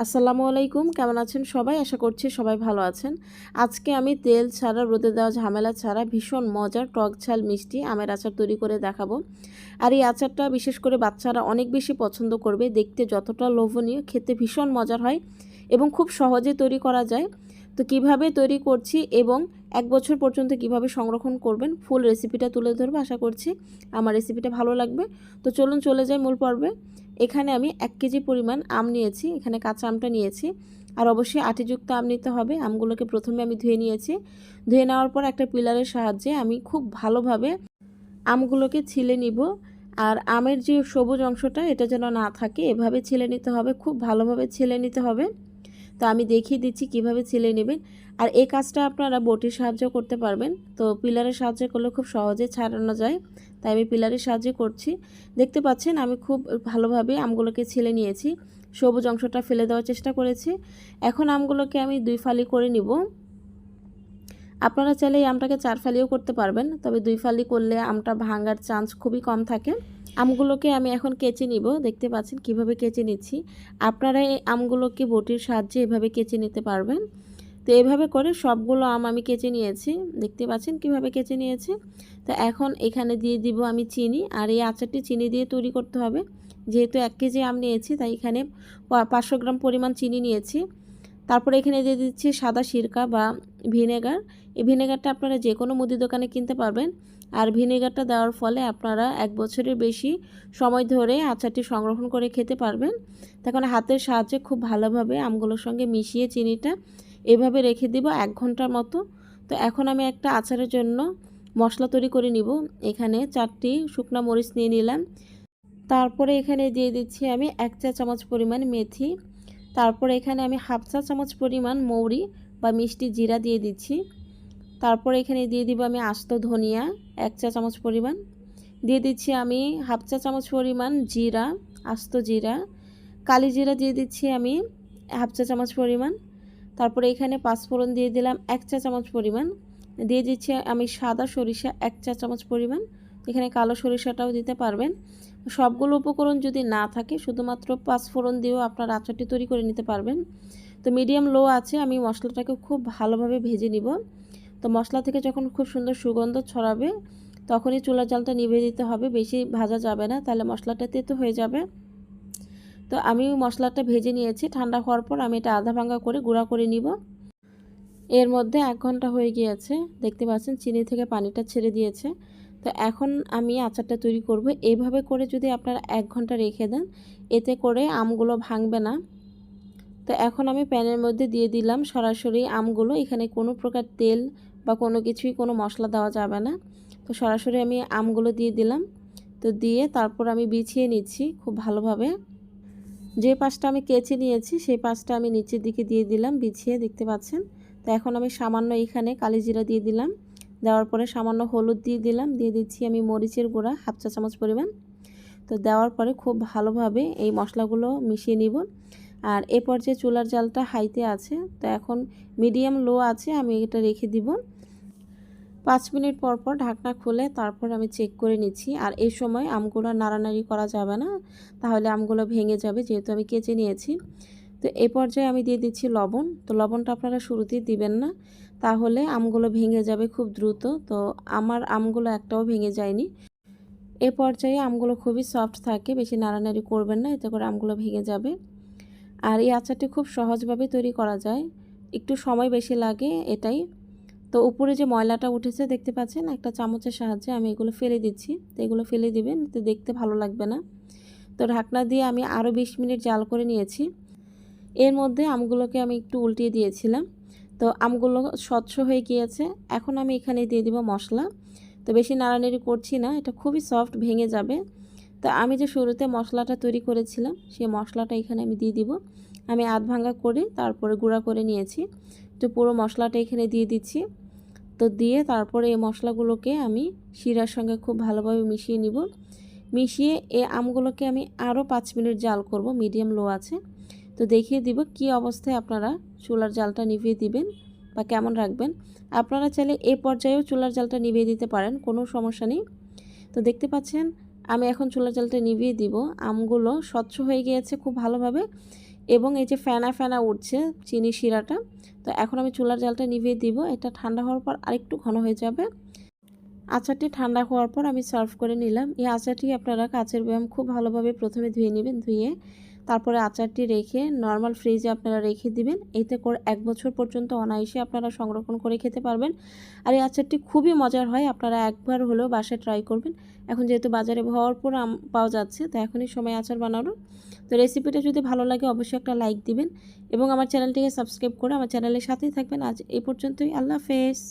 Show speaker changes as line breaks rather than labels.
আসসালামু আলাইকুম, কেমন আছেন সবাই? আশা করছি সবাই ভালো আছেন। আজকে আমি তেল ছাড়া, রোদে দেওয়া ঝামেলা ছাড়া ভীষণ মজার টক ঝাল মিষ্টি আমের আচার তৈরি করে দেখাবো। আর এই আচারটা বিশেষ করে বাচ্চারা অনেক বেশি পছন্দ করবে। দেখতে যতটা লোভনীয়, খেতে ভীষণ মজার হয় এবং খুব সহজে তৈরি করা যায়। তো কীভাবে তৈরি করছি এবং এক বছর পর্যন্ত কীভাবে সংরক্ষণ করবেন, ফুল রেসিপিটা তুলে ধরবো, আশা করছি আমার রেসিপিটা ভালো লাগবে। তো চলুন চলে যাই মূল পর্বে। এখানে আমি এক কেজি পরিমাণ আম নিয়েছি, এখানে কাঁচা আমটা নিয়েছি। আর অবশ্যই আটিযুক্ত আম নিতে হবে, আমগুলোকে প্রথমে আমি ধুয়ে নিয়েছি। ধুয়ে নেওয়ার পর একটা পিলারের সাহায্যে আমি খুব ভালোভাবে আমগুলোকে ছিলে নিব। আর আমের যে সবুজ অংশটা, এটা যেন না থাকে, এভাবে ছিলে নিতে হবে, খুব ভালোভাবে ছিলে নিতে হবে। তো আমি দেখিয়ে দিচ্ছি কীভাবে ছিলে নেবেন। আর এই কাজটা আপনারা বটির সাহায্য করতে পারবেন। তো পিলারের সাহায্যে করলে খুব সহজে ছাড়ানো যায়। তাই আমি পিলারের সাহায্যে করছি। দেখতে পাচ্ছেন আমি খুব ভালোভাবে আমগুলোকে ছিলে নিয়েছি। সবুজ অংশটা ফেলে দেওয়ার চেষ্টা করেছি। এখন আমগুলোকে আমি দুই ফালি করে নিব। আপনারা চাইলে এই আমটাকে চার ফালিও করতে পারবেন। তবে দুই ফালি করলে আমটা ভাঙার চান্স খুবই কম থাকে। আমগুলোকে আমি এখন কেচে নিব। দেখতে পাচ্ছেন কীভাবে কেচে নিচ্ছি। আপনারা এই আমগুলোকে বটির সাহায্যে এভাবে কেচে নিতে পারবেন। তো এভাবে করে সবগুলো আম আমি কেচে নিয়েছি। দেখতে পাচ্ছেন কীভাবে কেচে নিয়েছি। তো এখন এখানে দিয়ে দিব আমি চিনি। আর এই আচারটি চিনি দিয়ে তৈরি করতে হবে। যেহেতু এক কেজি আম নিয়েছি, তাই এখানে পাঁচশো গ্রাম পরিমাণ চিনি নিয়েছি। তারপরে এখানে দিয়ে দিচ্ছি সাদা সিরকা বা ভিনেগার। এই ভিনেগারটা আপনারা যে কোনো মুদি দোকানে কিনতে পারবেন। আর ভিনেগারটা দেওয়ার ফলে আপনারা এক বছরের বেশি সময় ধরে আচারটি সংরক্ষণ করে খেতে পারবেন। তখন হাতের সাহায্যে খুব ভালোভাবে আমগুলোর সঙ্গে মিশিয়ে চিনিটা এভাবে রেখে দিব এক ঘণ্টার মতো। তো এখন আমি একটা আচারের জন্য মশলা তৈরি করে নিব। এখানে চারটি শুকনো মরিচ নিয়ে নিলাম। তারপরে এখানে দিয়ে দিচ্ছি আমি এক চা চামচ পরিমাণ মেথি। তারপরে এখানে আমি হাফ চা চামচ পরিমাণ মৌরি। বা মিষ্টি জিরা দিয়ে দিচ্ছি। তারপরে এখানে দিয়ে দিব আমি আস্ত ধনিয়া, এক চা চামচ পরিমাণ। দিয়ে দিচ্ছি আমি হাফ চা চামচ পরিমাণ জিরা, আস্ত জিরা। কালি জিরা দিয়ে দিচ্ছি আমি হাফ চা চামচ পরিমাণ। তারপরে এখানে পাঁচফোড়ন দিয়ে দিলাম এক চা চামচ পরিমাণ। দিয়ে দিচ্ছি আমি সাদা সরিষা এক চা চামচ পরিমাণ। এখানে কালো সরিষাটাও দিতে পারবেন। সবগুলো উপকরণ যদি না থাকে, শুধুমাত্র পাঁচফোড়ন দিয়েও আপনার আচারটি তৈরি করে নিতে পারবেন। তো মিডিয়াম লো আছে, আমি মশলাটাকে খুব ভালোভাবে ভেজে নিব। তো মশলা থেকে যখন খুব সুন্দর সুগন্ধ ছড়াবে, তখনই চুলার জালটা নিভে দিতে হবে, বেশি ভাজা যাবে না, তাহলে মশলাটা তেতো হয়ে যাবে। তো আমি মশলাটা ভেজে নিয়েছি, ঠান্ডা হওয়ার পর আমি এটা আধা ভাঙ্গা করে গুঁড়া করে নিব। এর মধ্যে এক ঘণ্টা হয়ে গিয়েছে, দেখতে পাচ্ছেন চিনি থেকে পানিটা ছেড়ে দিয়েছে। তো এখন আমি আচারটা তৈরি করব। এইভাবে করে যদি আপনারা এক ঘণ্টা রেখে দেন, এতে করে আমগুলো ভাঙবে না। তো এখন আমি প্যানের মধ্যে দিয়ে দিলাম সরাসরি আমগুলো। এখানে কোনো প্রকার তেল বা কোনো কিছুই, কোনো মশলা দেওয়া যাবে না। তো সরাসরি আমি আমগুলো দিয়ে দিলাম। তো দিয়ে তারপর আমি বিছিয়ে নিচ্ছি খুব ভালোভাবে। যে পাশটা আমি কেচে নিয়েছি, সেই পাশটা আমি নিচের দিকে দিয়ে দিলাম, বিছিয়ে, দেখতে পাচ্ছেন? তো এখন আমি সামান্য এখানে কালিজিরা দিয়ে দিলাম। দেওয়ার পরে সামান্য হলুদ দিয়ে দিলাম। দিয়ে দিচ্ছি আমি মরিচের গুঁড়া, হাফ চা চামচ পরিমাণ। তো দেওয়ার পরে খুব ভালোভাবে এই মশলাগুলো মিশিয়ে নিব। আর এ পর্যায়ে চুলার জালটা হাইতে আছে। তো এখন মিডিয়াম লো আছে, আমি এটা রেখে দিব। পাঁচ মিনিট পর পর ঢাকনা খুলে তারপর আমি চেক করে নিচ্ছি। আর এই সময় আমগুলো নাড়ানাড়ি করা যাবে না, তাহলে আমগুলো ভেঙে যাবে, যেহেতু আমি কেচে নিয়েছি। তো এই পর্যায়ে আমি দিয়ে দিচ্ছি লবণ। তো লবণটা আপনারা শুরুতেই দিবেন না, তাহলে আমগুলো ভেঙে যাবে খুব দ্রুত। তো আমার আমগুলো একটাও ভেঙে যায়নি। এ পর্যায়ে আমগুলো খুবই সফট থাকে, বেশি নাড়ানাড়ি করবেন না, এতে করে আমগুলো ভেঙে যাবে। আর এই আচারটি খুব সহজভাবে তৈরি করা যায়। একটু সময় বেশি লাগে এটাই। তো উপরে যে ময়লাটা উঠেছে, দেখতে পাচ্ছেন? একটা চামচের সাহায্যে আমি এগুলো ফেলে দিচ্ছি। তো এগুলো ফেলে দিবেন, তো দেখতে ভালো লাগবে না। তো ঢাকনা দিয়ে আমি আরও বিশ মিনিট জাল করে নিয়েছি। এর মধ্যে আমগুলোকে আমি একটু উল্টিয়ে দিয়েছিলাম। তো আমগুলো স্বচ্ছ হয়ে গিয়েছে। এখন আমি এখানে দিয়ে দিব মশলা। তো বেশি নাড়ানাড়ি করছি না, এটা খুবই সফট, ভেঙে যাবে। তো আমি যে শুরুতে মশলাটা তৈরি করেছিলাম, সেই মশলাটা এখানে আমি দিয়ে দিব। আমি আধ ভাঙ্গা করে তারপরে গুঁড়া করে নিয়েছি। তো পুরো মশলাটা এখানে দিয়ে দিচ্ছি। তো দিয়ে তারপরে এই মশলাগুলোকে আমি শিরার সঙ্গে খুব ভালোভাবে মিশিয়ে নিব। মিশিয়ে এই আমগুলোকে আমি আরও পাঁচ মিনিট জাল করব, মিডিয়াম লো আছে। তো দেখিয়ে দিব কি অবস্থায় আপনারা চুলার জালটা নিভিয়ে দিবেন বা কেমন রাখবেন। আপনারা চাইলে এ পর্যায়েও চুলার জালটা নিভিয়ে দিতে পারেন, কোনো সমস্যা নেই। তো দেখতে পাচ্ছেন আমি এখন চুলা জালটা নিভিয়ে দিব। আমগুলো স্বচ্ছ হয়ে গিয়েছে খুব ভালোভাবে এবং এই যে ফেনা ফেনা উঠছে চিনি শিরাটা, তো এখন আমি চুলার জালটা নিভিয়ে দিব। এটা ঠান্ডা হওয়ার পর আরেকটু ঘন হয়ে যাবে। আচারটি ঠান্ডা হওয়ার পর আমি সার্ভ করে নিলাম। এই আচারটি আপনারা কাচের ব্যায়াম খুব ভালোভাবে প্রথমে ধুয়ে নেবেন, ধুয়ে তারপরে আচারটি রেখে নর্মাল ফ্রিজে আপনারা রেখে দিবেন। এতে করে এক বছর পর্যন্ত অনায়াসে আপনারা সংরক্ষণ করে খেতে পারবেন। আর এই আচারটি খুবই মজার হয়, আপনারা একবার হলেও বাসায় ট্রাই করবেন। এখন যেহেতু বাজারে ভরপুর আম পাওয়া যাচ্ছে, তো এখনই সময় আচার বানানোর। তো রেসিপিটা যদি ভালো লাগে অবশ্যই একটা লাইক দিবেন এবং আমার চ্যানেলটিকে সাবস্ক্রাইব করে আমার চ্যানেলের সাথেই থাকবেন। আজ এই পর্যন্তই, আল্লাহ হাফেজ।